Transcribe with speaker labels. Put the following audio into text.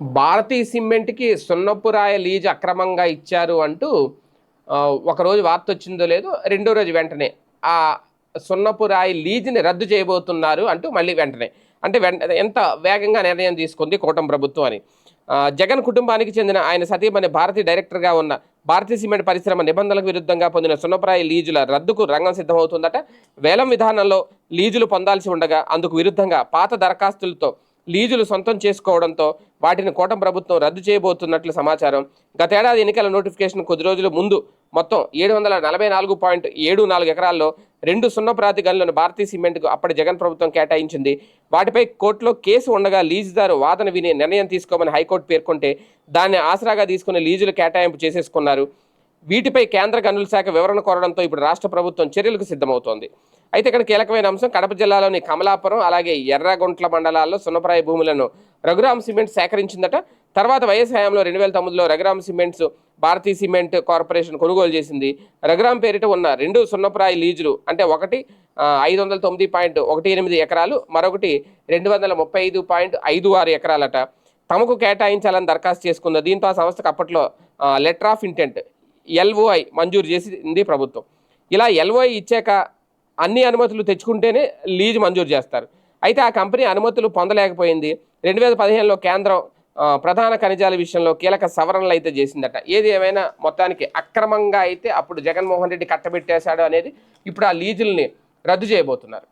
Speaker 1: Bharati సిమెంట్కి సున్నపురాయ lease అక్రమంగా ఇచ్చారు అంటూ ఒకరోజు వార్త వచ్చిందో లేదో రెండో రోజు వెంటనే ఆ సున్నపురాయి లీజ్ని రద్దు చేయబోతున్నారు అంటూ మళ్ళీ వెంటనే. అంటే వెంట ఎంత వేగంగా నిర్ణయం తీసుకుంది కూటమి ప్రభుత్వం అని. జగన్ కుటుంబానికి చెందిన ఆయన సతీమణి భారతి డైరెక్టర్గా ఉన్న భారతీ సిమెంట్ పరిశ్రమ నిబంధనలకు విరుద్ధంగా పొందిన సున్నపురాయి లీజుల రద్దుకు రంగం సిద్ధమవుతుందట. వేలం విధానంలో లీజులు పొందాల్సి ఉండగా అందుకు విరుద్ధంగా పాత దరఖాస్తులతో లీజులు సొంతం చేసుకోవడంతో వాటిని కూటమి ప్రభుత్వం రద్దు చేయబోతున్నట్లు సమాచారం. గతేడాది ఎన్నికల నోటిఫికేషన్ కొద్ది రోజుల ముందు మొత్తం ఏడు వందల నలభై నాలుగు పాయింట్ ఏడు నాలుగు ఎకరాల్లో రెండు సున్నా ప్రాతి గనులను భారతీయ సిమెంట్కు అప్పటి జగన్ ప్రభుత్వం కేటాయించింది. వాటిపై కోర్టులో కేసు ఉండగా లీజుదారు వాదన విని నిర్ణయం తీసుకోమని హైకోర్టు పేర్కొంటే దాన్ని ఆసరాగా తీసుకుని లీజులు కేటాయింపు చేసేసుకున్నారు. వీటిపై కేంద్ర గనుల శాఖ వివరణ కోరడంతో ఇప్పుడు రాష్ట్ర ప్రభుత్వం చర్యలకు సిద్ధమవుతోంది. అయితే ఇక్కడ కీలకమైన అంశం కడప జిల్లాలోని కమలాపురం అలాగే ఎర్రగుంట్ల మండలాల్లో సున్నప్రాయ భూములను రఘురామ్ సిమెంట్ సేకరించిందట. తర్వాత వైఎస్ హయాంలో రెండు వేల తొమ్మిదిలో Raghuram cements Bharathi cement corporation కొనుగోలు చేసింది. రఘురామ్ పేరిట ఉన్న రెండు సున్నప్రాయ లీజులు అంటే ఒకటి ఐదు వందల తొమ్మిది పాయింట్ ఒకటి ఎనిమిది ఎకరాలు మరొకటి రెండు వందల ముప్పై ఐదు పాయింట్ ఐదు ఆరు ఎకరాలట. తమకు కేటాయించాలని దరఖాస్తు చేసుకుంది. దీంతో ఆ సంస్థకు అప్పట్లో లెటర్ ఆఫ్ ఇంటెంట్ ఎల్ఓఐ మంజూరు చేసింది ప్రభుత్వం. ఇలా ఎల్ఓఐ ఇచ్చాక అన్ని అనుమతులు తెచ్చుకుంటేనే లీజు మంజూరు చేస్తారు. అయితే ఆ కంపెనీ అనుమతులు పొందలేకపోయింది. రెండు వేల పదిహేనులో కేంద్రం ప్రధాన ఖనిజాల విషయంలో కీలక సవరణలు అయితే చేసిందట. ఏది ఏమైనా మొత్తానికి అక్రమంగా అయితే అప్పుడు జగన్మోహన్ రెడ్డి కట్టబెట్టేశాడు అనేది ఇప్పుడు ఆ లీజుల్ని రద్దు చేయబోతున్నారు.